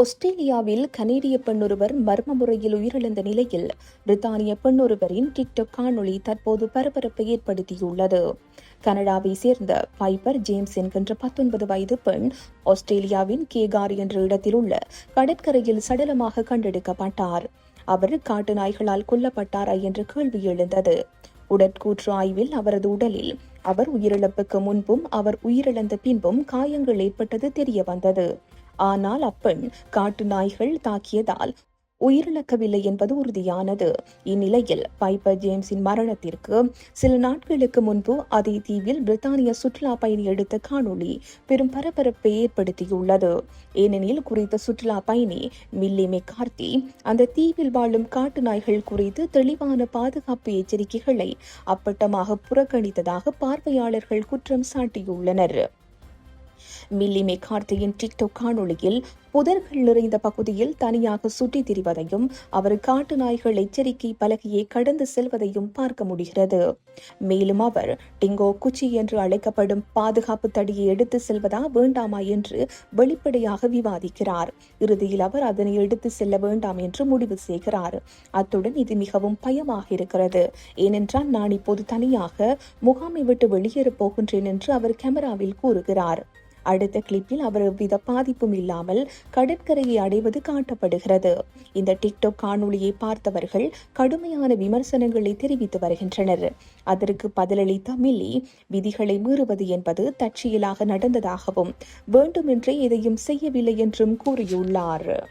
ஆஸ்திரேலியாவில் கனேடிய பெண்ணொருவர் மர்ம முறையில் உயிரிழந்த நிலையில் பிரித்தானிய பெண்ணொருவரின் டிக்டாக் காணொளி தற்போது பரபரப்பை ஏற்படுத்தியுள்ளது. கனடாவை சேர்ந்த பைப்பர் ஜேம்ஸ் என்கின்ற பத்தொன்பது வயது பெண் ஆஸ்திரேலியாவின் கேகார் என்ற இடத்தில் உள்ள கடற்கரையில் சடலமாக கண்டெடுக்கப்பட்டார். அவர் காட்டு நாய்களால் கொல்லப்பட்டாரா என்ற கேள்வி எழுந்தது. உடற்கூற்று ஆய்வில் அவரது உடலில் அவர் உயிரிழப்புக்கு முன்பும் அவர் உயிரிழந்த பின்பும் காயங்கள் ஏற்பட்டது தெரிய வந்தது ஆனால் அப்பெண் காட்டு நாய்கள் தாக்கியதால் உயிரிழக்கவில்லை என்பது உறுதியானது. இந்நிலையில் பைப்பர் ஜேம்ஸின் மரணத்திற்கு சில நாட்களுக்கு முன்பு அதே தீவில் பிரித்தானிய சுற்றுலா பயணி எடுத்த காணொளி பெரும் பரபரப்பை ஏற்படுத்தியுள்ளது. ஏனெனில் குறித்த சுற்றுலா பயணி மில்லி மெக்கார்த்தி அந்த தீவில் வாழும் காட்டு நாய்கள் குறித்து தெளிவான பாதுகாப்பு எச்சரிக்கைகளை அப்பட்டமாக புறக்கணித்ததாக பார்வையாளர்கள் குற்றம் சாட்டியுள்ளனர். மில்லி மெக்கார்த்தியின் டிக்டாக் காணொளியில் புதர்கள் நிறைந்த பகுதியில் தனியாக சுற்றித் திரிவதையும் அவர் காட்டு நாய்கள் எச்சரிக்கை பலகையை கடந்து செல்வதையும் பார்க்க முடிகிறது. மேலும் அவர் டிங்கோ குச்சி என்று அழைக்கப்படும் பாதுகாப்பு தடியை எடுத்து செல்வதா வேண்டாமா என்று வெளிப்படையாக விவாதிக்கிறார். இறுதியில் அவர் அதனை எடுத்து செல்ல வேண்டாம் என்று முடிவு செய்கிறார். அத்துடன் இது மிகவும் பயமாக இருக்கிறது. ஏனென்றால் நான் இப்போது தனியாக முகாமை விட்டு வெளியேறப் போகின்றேன் என்று அவர் கேமராவில் கூறுகிறார். அடுத்த கிளிப்பில் அவர் எவ்வித பாதிப்பும் இல்லாமல் கடற்கரையை அடைவது காட்டப்படுகிறது. இந்த டிக்டாக் காணொளியை பார்த்தவர்கள் கடுமையான விமர்சனங்களை தெரிவித்து வருகின்றனர். அதற்கு பதிலளித்த மில்லி விதிகளை மீறுவது என்பது தற்செயலாக நடந்ததாகவும் வேண்டுமென்றே எதையும் செய்யவில்லை என்றும் கூறியுள்ளார்.